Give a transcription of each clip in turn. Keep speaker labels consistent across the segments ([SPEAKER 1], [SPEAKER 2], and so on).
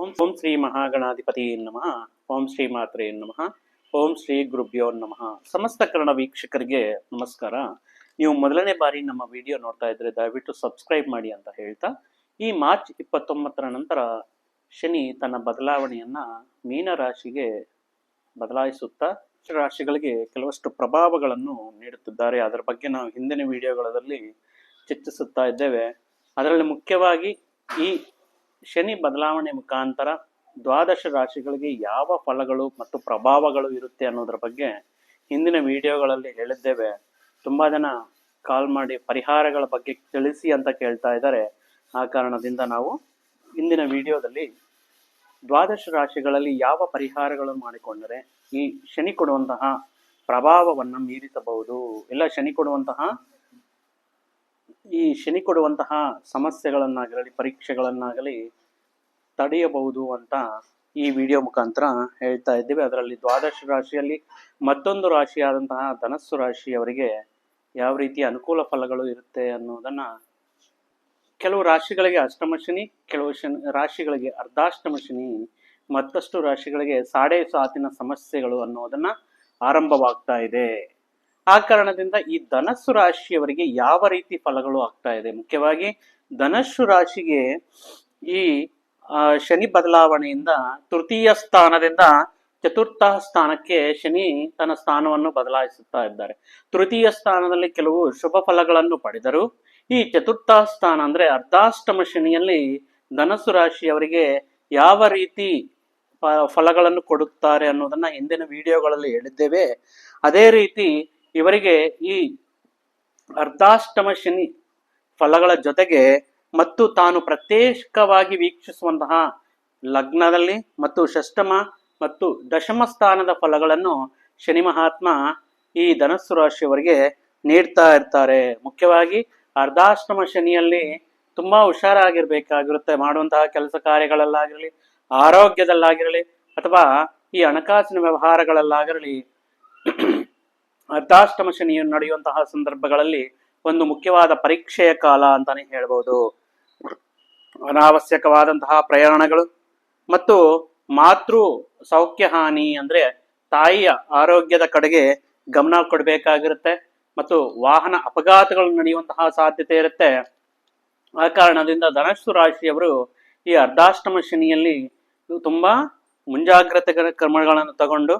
[SPEAKER 1] ಓಂ ಓಂ ಶ್ರೀ ಮಹಾಗಣಾಧಿಪತಿ ನಮಃ, ಓಂ ಶ್ರೀ ಮಾತ್ರೆ ನಮಃ, ಓಂ ಶ್ರೀ ಗುರುಭ್ಯೋ ನಮಃ. ಸಮಸ್ತ ಕರ್ಣ ವೀಕ್ಷಕರಿಗೆ ನಮಸ್ಕಾರ. ನೀವು ಮೊದಲನೇ ಬಾರಿ ನಮ್ಮ ವಿಡಿಯೋ ನೋಡ್ತಾ ಇದ್ರೆ ದಯವಿಟ್ಟು ಸಬ್ಸ್ಕ್ರೈಬ್ ಮಾಡಿ ಅಂತ ಹೇಳ್ತಾ, ಈ ಮಾರ್ಚ್ ಇಪ್ಪತ್ತೊಂಬತ್ತರ ನಂತರ ಶನಿ ತನ್ನ ಬದಲಾವಣೆಯನ್ನ ಮೀನ ರಾಶಿಗೆ ಬದಲಾಯಿಸುತ್ತಾ, ರಾಶಿಗಳಿಗೆ ಕೆಲವಷ್ಟು ಪ್ರಭಾವಗಳನ್ನು ನೀಡುತ್ತಿದ್ದಾರೆ. ಅದರ ಬಗ್ಗೆ ನಾವು ಹಿಂದಿನ ವಿಡಿಯೋಗಳಲ್ಲಿ ಚರ್ಚಿಸುತ್ತಾ ಇದ್ದೇವೆ. ಅದರಲ್ಲಿ ಮುಖ್ಯವಾಗಿ ಈ ಶನಿ ಬದಲಾವಣೆ ಮುಖಾಂತರ ದ್ವಾದಶ ರಾಶಿಗಳಿಗೆ ಯಾವ ಫಲಗಳು ಮತ್ತು ಪ್ರಭಾವಗಳು ಇರುತ್ತೆ ಅನ್ನೋದ್ರ ಬಗ್ಗೆ ಹಿಂದಿನ ವಿಡಿಯೋಗಳಲ್ಲಿ ಹೇಳಿದ್ದೇವೆ. ತುಂಬಾ ಜನ ಕಾಲ್ ಮಾಡಿ ಪರಿಹಾರಗಳ ಬಗ್ಗೆ ತಿಳಿಸಿ ಅಂತ ಕೇಳ್ತಾ ಇದ್ದಾರೆ. ಆ ಕಾರಣದಿಂದ ನಾವು ಇಂದಿನ ವಿಡಿಯೋದಲ್ಲಿ ದ್ವಾದಶ ರಾಶಿಗಳಲ್ಲಿ ಯಾವ ಪರಿಹಾರಗಳನ್ನು ಮಾಡಿಕೊಂಡರೆ ಈ ಶನಿ ಕೊಡುವಂತಹ ಪ್ರಭಾವವನ್ನು ಮೀರಿಸಬಹುದು. ಇಲ್ಲ, ಶನಿ ಕೊಡುವಂತಹ ಈ ಶನಿ ಕೊಡುವಂತಹ ಸಮಸ್ಯೆಗಳನ್ನಾಗಲಿ, ಪರೀಕ್ಷೆಗಳನ್ನಾಗಲಿ ತಡೆಯಬಹುದು ಅಂತ ಈ ವಿಡಿಯೋ ಮುಖಾಂತರ ಹೇಳ್ತಾ ಇದ್ದೇವೆ. ಅದರಲ್ಲಿ ದ್ವಾದಶ ರಾಶಿಯಲ್ಲಿ ಮತ್ತೊಂದು ರಾಶಿಯಾದಂತಹ ಧನಸ್ಸು ರಾಶಿಯವರಿಗೆ ಯಾವ ರೀತಿಯ ಅನುಕೂಲ ಫಲಗಳು ಇರುತ್ತೆ ಅನ್ನೋದನ್ನು ಕೆಲವು ರಾಶಿಗಳಿಗೆ ಅಷ್ಟಮ ಶನಿ, ಕೆಲವು ಶನಿ, ರಾಶಿಗಳಿಗೆ ಅರ್ಧಾಷ್ಟಮ ಶನಿ, ಮತ್ತಷ್ಟು ರಾಶಿಗಳಿಗೆ ಸಾಡೆ ಸಾತಿನ ಸಮಸ್ಯೆಗಳು ಅನ್ನೋದನ್ನು ಆರಂಭವಾಗ್ತಾ ಇದೆ. ಆ ಕಾರಣದಿಂದ ಈ ಧನಸ್ಸು ರಾಶಿಯವರಿಗೆ ಯಾವ ರೀತಿ ಫಲಗಳು ಆಗ್ತಾ ಇದೆ? ಮುಖ್ಯವಾಗಿ ಧನಸ್ಸು ರಾಶಿಗೆ ಈ ಶನಿ ಬದಲಾವಣೆಯಿಂದ ತೃತೀಯ ಸ್ಥಾನದಿಂದ ಚತುರ್ಥ ಸ್ಥಾನಕ್ಕೆ ಶನಿ ತನ್ನ ಸ್ಥಾನವನ್ನು ಬದಲಾಯಿಸುತ್ತಾ ಇದ್ದಾರೆ. ತೃತೀಯ ಸ್ಥಾನದಲ್ಲಿ ಕೆಲವು ಶುಭ ಫಲಗಳನ್ನು ಪಡೆದರು. ಈ ಚತುರ್ಥ ಸ್ಥಾನ ಅಂದ್ರೆ ಅರ್ಧಾಷ್ಟಮ ಶನಿಯಲ್ಲಿ ಧನಸ್ಸು ರಾಶಿಯವರಿಗೆ ಯಾವ ರೀತಿ ಫಲಗಳನ್ನು ಕೊಡುತ್ತಾರೆ ಅನ್ನೋದನ್ನ ಹಿಂದಿನ ವಿಡಿಯೋಗಳಲ್ಲಿ ಹೇಳಿದ್ದೇವೆ. ಅದೇ ರೀತಿ ಇವರಿಗೆ ಈ ಅರ್ಧಾಷ್ಟಮ ಶನಿ ಫಲಗಳ ಜೊತೆಗೆ ಮತ್ತು ತಾನು ಪ್ರತ್ಯೇಕವಾಗಿ ವೀಕ್ಷಿಸುವಂತಹ ಲಗ್ನದಲ್ಲಿ ಮತ್ತು ಷಷ್ಟಮ ಮತ್ತು ದಶಮ ಸ್ಥಾನದ ಫಲಗಳನ್ನು ಶನಿ ಮಹಾತ್ಮ ಈ ಧನಸ್ಸು ರಾಶಿಯವರಿಗೆ ನೀಡ್ತಾ ಇರ್ತಾರೆ. ಮುಖ್ಯವಾಗಿ ಅರ್ಧಾಷ್ಟಮ ಶನಿಯಲ್ಲಿ ತುಂಬಾ ಹುಷಾರಾಗಿರ್ಬೇಕಾಗಿರುತ್ತೆ. ಮಾಡುವಂತಹ ಕೆಲಸ ಕಾರ್ಯಗಳಲ್ಲಾಗಿರಲಿ, ಆರೋಗ್ಯದಲ್ಲಾಗಿರಲಿ, ಅಥವಾ ಈ ಹಣಕಾಸಿನ ವ್ಯವಹಾರಗಳಲ್ಲಾಗಿರಲಿ ಅರ್ಧಾಷ್ಟಮ ಶನಿಯು ನಡೆಯುವಂತಹ ಸಂದರ್ಭಗಳಲ್ಲಿ ಒಂದು ಮುಖ್ಯವಾದ ಪರೀಕ್ಷೆಯ ಕಾಲ ಅಂತಾನೆ ಹೇಳ್ಬೋದು. ಅನಾವಶ್ಯಕವಾದಂತಹ ಪ್ರಯಾಣಗಳು ಮತ್ತು ಮಾತೃ ಸೌಖ್ಯ ಹಾನಿ ಅಂದ್ರೆ ತಾಯಿಯ ಆರೋಗ್ಯದ ಕಡೆಗೆ ಗಮನ ಕೊಡಬೇಕಾಗಿರುತ್ತೆ ಮತ್ತು ವಾಹನ ಅಪಘಾತಗಳು ನಡೆಯುವಂತಹ ಸಾಧ್ಯತೆ ಇರುತ್ತೆ. ಆ ಕಾರಣದಿಂದ ಧನಸ್ಸು ರಾಶಿಯವರು ಈ ಅರ್ಧಾಷ್ಟಮ ಶನಿಯಲ್ಲಿ ತುಂಬಾ ಮುಂಜಾಗ್ರತೆ ಕ್ರಮಗಳನ್ನು ತಗೊಂಡು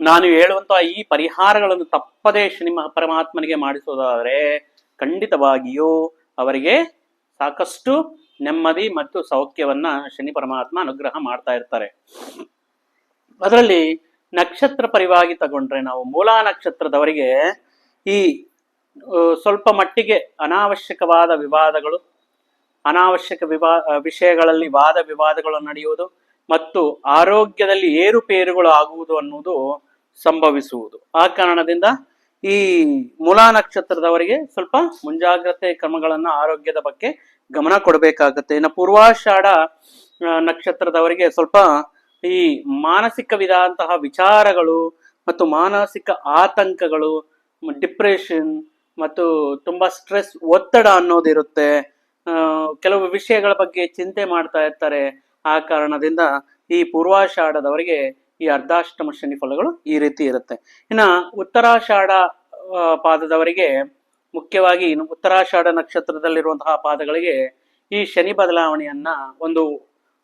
[SPEAKER 1] ನಾನು ಹೇಳುವಂತಹ ಈ ಪರಿಹಾರಗಳನ್ನು ತಪ್ಪದೇ ಶ್ರೀ ಮ- ಪರಮಾತ್ಮನಿಗೆ ಮಾಡಿಸೋದಾದರೆ ಖಂಡಿತವಾಗಿಯೂ ಅವರಿಗೆ ಸಾಕಷ್ಟು ನೆಮ್ಮದಿ ಮತ್ತು ಸೌಖ್ಯವನ್ನ ಶನಿ ಪರಮಾತ್ಮ ಅನುಗ್ರಹ ಮಾಡ್ತಾ ಇರ್ತಾರೆ. ಅದರಲ್ಲಿ ನಕ್ಷತ್ರ ಪರಿವಾಗಿ ತಗೊಂಡ್ರೆ ನಾವು ಮೂಲಾ ನಕ್ಷತ್ರದವರಿಗೆ ಈ ಸ್ವಲ್ಪ ಮಟ್ಟಿಗೆ ಅನಾವಶ್ಯಕವಾದ ವಿವಾದಗಳು, ಅನಾವಶ್ಯಕ ವಿವಾ ವಿಷಯಗಳಲ್ಲಿ ವಾದ ವಿವಾದಗಳು ನಡೆಯುವುದು ಮತ್ತು ಆರೋಗ್ಯದಲ್ಲಿ ಏರುಪೇರುಗಳು ಆಗುವುದು ಅನ್ನುವುದು ಸಂಭವಿಸುವುದು. ಆ ಕಾರಣದಿಂದ ಈ ಮೂಲಾ ನಕ್ಷತ್ರದವರಿಗೆ ಸ್ವಲ್ಪ ಮುಂಜಾಗ್ರತೆ ಕ್ರಮಗಳನ್ನು ಆರೋಗ್ಯದ ಬಗ್ಗೆ ಗಮನ ಕೊಡಬೇಕಾಗತ್ತೆ. ಇನ್ನು ಪೂರ್ವಾಷಾಢ ನಕ್ಷತ್ರದವರಿಗೆ ಸ್ವಲ್ಪ ಈ ಮಾನಸಿಕ ವಿಧಾಂತಹ ವಿಚಾರಗಳು ಮತ್ತು ಮಾನಸಿಕ ಆತಂಕಗಳು, ಡಿಪ್ರೆಷನ್ ಮತ್ತು ತುಂಬಾ ಸ್ಟ್ರೆಸ್ ಒತ್ತಡ ಅನ್ನೋದಿರುತ್ತೆ. ಕೆಲವು ವಿಷಯಗಳ ಬಗ್ಗೆ ಚಿಂತೆ ಮಾಡ್ತಾ ಇರ್ತಾರೆ. ಆ ಕಾರಣದಿಂದ ಈ ಪೂರ್ವಾಷಾಢದವರಿಗೆ ಈ ಅರ್ಧಾಷ್ಟಮ ಶನಿ ಫಲಗಳು ಈ ರೀತಿ ಇರುತ್ತೆ. ಇನ್ನ ಉತ್ತರಾಷಾಢ ಪಾದದವರಿಗೆ ಮುಖ್ಯವಾಗಿ ಉತ್ತರಾಷಾಢ ನಕ್ಷತ್ರದಲ್ಲಿರುವಂತಹ ಪಾದಗಳಿಗೆ ಈ ಶನಿ ಬದಲಾವಣೆಯನ್ನ ಒಂದು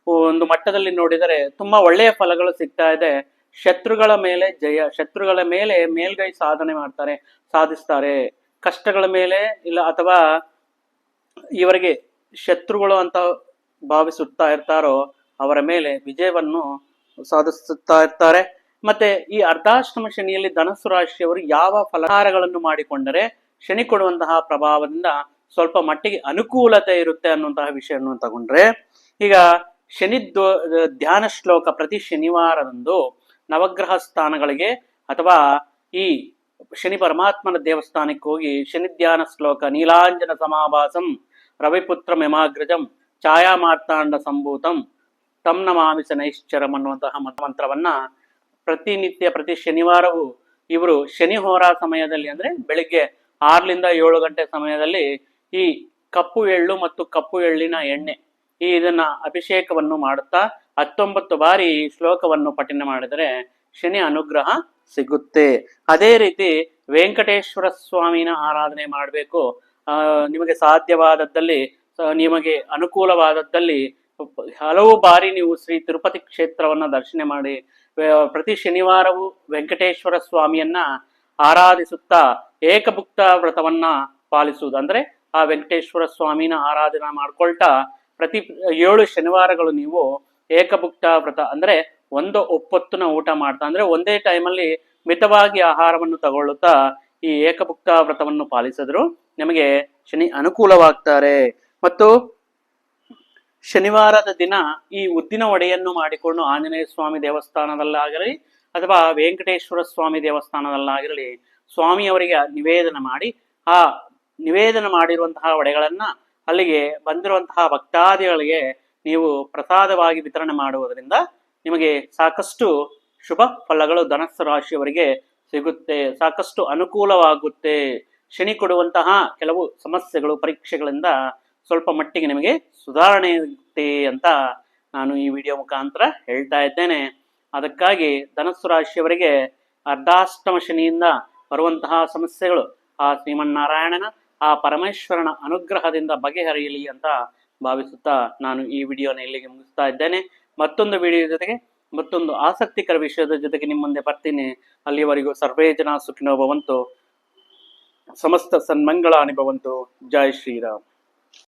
[SPEAKER 1] ಒಂದು ಮಟ್ಟದಲ್ಲಿ ನೋಡಿದರೆ ತುಂಬಾ ಒಳ್ಳೆಯ ಫಲಗಳು ಸಿಗ್ತಾ ಇದೆ. ಶತ್ರುಗಳ ಮೇಲೆ ಜಯ, ಶತ್ರುಗಳ ಮೇಲೆ ಮೇಲ್ಗೈ ಸಾಧನೆ ಮಾಡ್ತಾರೆ, ಸಾಧಿಸ್ತಾರೆ. ಕಷ್ಟಗಳ ಮೇಲೆ ಇಲ್ಲ ಅಥವಾ ಇವರಿಗೆ ಶತ್ರುಗಳು ಅಂತ ಭಾವಿಸುತ್ತಾ ಇರ್ತಾರೋ ಅವರ ಮೇಲೆ ವಿಜಯವನ್ನು ಸಾಧಿಸುತ್ತಾ ಇರ್ತಾರೆ. ಮತ್ತೆ ಈ ಅರ್ಧಾಶ್ರಮ ಶನಿಯಲ್ಲಿ ಧನಸ್ಸು ರಾಶಿಯವರು ಯಾವ ಫಲಹಾರಗಳನ್ನು ಮಾಡಿಕೊಂಡರೆ ಶನಿ ಕೊಡುವಂತಹ ಪ್ರಭಾವದಿಂದ ಸ್ವಲ್ಪ ಮಟ್ಟಿಗೆ ಅನುಕೂಲತೆ ಇರುತ್ತೆ ಅನ್ನುವಂತಹ ವಿಷಯವನ್ನು ತಗೊಂಡ್ರೆ, ಈಗ ಶನಿ ಧ್ಯಾನ ಶ್ಲೋಕ ಪ್ರತಿ ಶನಿವಾರದಂದು ನವಗ್ರಹ ಸ್ಥಾನಗಳಿಗೆ ಅಥವಾ ಈ ಶನಿ ಪರಮಾತ್ಮನ ದೇವಸ್ಥಾನಕ್ಕೆ ಹೋಗಿ ಶನಿ ಧ್ಯಾನ ಶ್ಲೋಕ ನೀಲಾಂಜನ ಸಮಾಭಾಸಂ ರವಿಪುತ್ರ ಮೆಮಾಗ್ರಜಂ ಛಾಯಾ ಮಾರ್ತಾಂಡ ಸಂಭೂತಂ ತಮ್ ನಮಾಮಿ ನೈಶ್ಚರಂ ಅನ್ನುವಂತಹ ಮತ್- ಮಂತ್ರವನ್ನ ಪ್ರತಿನಿತ್ಯ ಪ್ರತಿ ಶನಿವಾರವೂ ಇವರು ಶನಿ ಹೋರಾ ಸಮಯದಲ್ಲಿ ಅಂದ್ರೆ ಬೆಳಿಗ್ಗೆ ಆರ್ಲಿಂದ ಏಳು ಗಂಟೆ ಸಮಯದಲ್ಲಿ ಈ ಕಪ್ಪು ಎಳ್ಳು ಮತ್ತು ಕಪ್ಪು ಎಳ್ಳಿನ ಎಣ್ಣೆ ಈ ಇದನ್ನ ಅಭಿಷೇಕವನ್ನು ಮಾಡುತ್ತಾ ಹತ್ತೊಂಬತ್ತು ಬಾರಿ ಈ ಶ್ಲೋಕವನ್ನು ಪಠನೆ ಮಾಡಿದರೆ ಶನಿ ಅನುಗ್ರಹ ಸಿಗುತ್ತೆ. ಅದೇ ರೀತಿ ವೆಂಕಟೇಶ್ವರ ಸ್ವಾಮಿನ ಆರಾಧನೆ ಮಾಡಬೇಕು. ನಿಮಗೆ ಸಾಧ್ಯವಾದದ್ದಲ್ಲಿ ನಿಮಗೆ ಅನುಕೂಲವಾದದ್ದಲ್ಲಿ ಹಲವು ಬಾರಿ ನೀವು ಶ್ರೀ ತಿರುಪತಿ ಕ್ಷೇತ್ರವನ್ನ ದರ್ಶನ ಮಾಡಿ ಪ್ರತಿ ಶನಿವಾರವೂ ವೆಂಕಟೇಶ್ವರ ಸ್ವಾಮಿಯನ್ನ ಆರಾಧಿಸುತ್ತಾ ಏಕಭುಕ್ತ ವ್ರತವನ್ನ ಪಾಲಿಸುವುದು. ಅಂದ್ರೆ ಆ ವೆಂಕಟೇಶ್ವರ ಸ್ವಾಮಿನ ಆರಾಧನೆ ಮಾಡ್ಕೊಳ್ತಾ ಪ್ರತಿ ಏಳು ಶನಿವಾರಗಳು ನೀವು ಏಕಭುಕ್ತ ವ್ರತ, ಅಂದ್ರೆ ಒಂದು ಒಪ್ಪೊತ್ತಿನ ಊಟ ಮಾಡ್ತಾ, ಅಂದ್ರೆ ಒಂದೇ ಟೈಮಲ್ಲಿ ಮಿತವಾಗಿ ಆಹಾರವನ್ನು ತಗೊಳ್ಳುತ್ತಾ ಈ ಏಕಭುಕ್ತ ವ್ರತವನ್ನು ಪಾಲಿಸಿದ್ರು ನಿಮಗೆ ಶನಿ ಅನುಕೂಲವಾಗ್ತಾರೆ. ಮತ್ತು ಶನಿವಾರದ ದಿನ ಈ ಉದ್ದಿನ ವಡೆಯನ್ನು ಮಾಡಿಕೊಂಡು ಆಂಜನೇಯ ಸ್ವಾಮಿ ದೇವಸ್ಥಾನದಲ್ಲಾಗಲಿ ಅಥವಾ ವೆಂಕಟೇಶ್ವರ ಸ್ವಾಮಿ ದೇವಸ್ಥಾನದಲ್ಲಾಗಿರಲಿ ಸ್ವಾಮಿಯವರಿಗೆ ನಿವೇದನ ಮಾಡಿ, ಆ ನಿವೇದನ ಮಾಡಿರುವಂತಹ ವಡೆಗಳನ್ನ ಅಲ್ಲಿಗೆ ಬಂದಿರುವಂತಹ ಭಕ್ತಾದಿಗಳಿಗೆ ನೀವು ಪ್ರಸಾದವಾಗಿ ವಿತರಣೆ ಮಾಡುವುದರಿಂದ ನಿಮಗೆ ಸಾಕಷ್ಟು ಶುಭ ಫಲಗಳು ಧನಸ್ಸು ರಾಶಿಯವರಿಗೆ ಸಿಗುತ್ತೆ. ಸಾಕಷ್ಟು ಅನುಕೂಲವಾಗುತ್ತೆ. ಶನಿ ಕೊಡುವಂತಹ ಕೆಲವು ಸಮಸ್ಯೆಗಳು, ಪರೀಕ್ಷೆಗಳಿಂದ ಸ್ವಲ್ಪ ಮಟ್ಟಿಗೆ ನಿಮಗೆ ಸುಧಾರಣೆ ಇರುತ್ತೆ ಅಂತ ನಾನು ಈ ವಿಡಿಯೋ ಮುಖಾಂತರ ಹೇಳ್ತಾ ಇದ್ದೇನೆ. ಅದಕ್ಕಾಗಿ ಧನಸ್ಸು ರಾಶಿಯವರಿಗೆ ಅರ್ಧಾಷ್ಟಮ ಶನಿಯಿಂದ ಬರುವಂತಹ ಸಮಸ್ಯೆಗಳು, ಆ ಶ್ರೀಮನ್ನಾರಾಯಣನ, ಆ ಪರಮೇಶ್ವರನ ಅನುಗ್ರಹದಿಂದ ಬಗೆಹರಿಯಲಿ ಅಂತ ಭಾವಿಸುತ್ತಾ ನಾನು ಈ ವಿಡಿಯೋನ ಇಲ್ಲಿಗೆ ಮುಗಿಸ್ತಾ ಇದ್ದೇನೆ. ಮತ್ತೊಂದು ವಿಡಿಯೋ ಜೊತೆಗೆ ಮತ್ತೊಂದು ಆಸಕ್ತಿಕರ ವಿಷಯದ ಜೊತೆಗೆ ನಿಮ್ಮ ಮುಂದೆ ಬರ್ತೀನಿ. ಅಲ್ಲಿವರೆಗೂ ಸರ್ವೇ ಜನ ಸುಖಿನೋ ಭವಂತು ಸಮಸ್ತ ಸನ್ಮಂಗಳ ಅನುಭವಂತು. ಜೈ ಶ್ರೀರಾಮ್.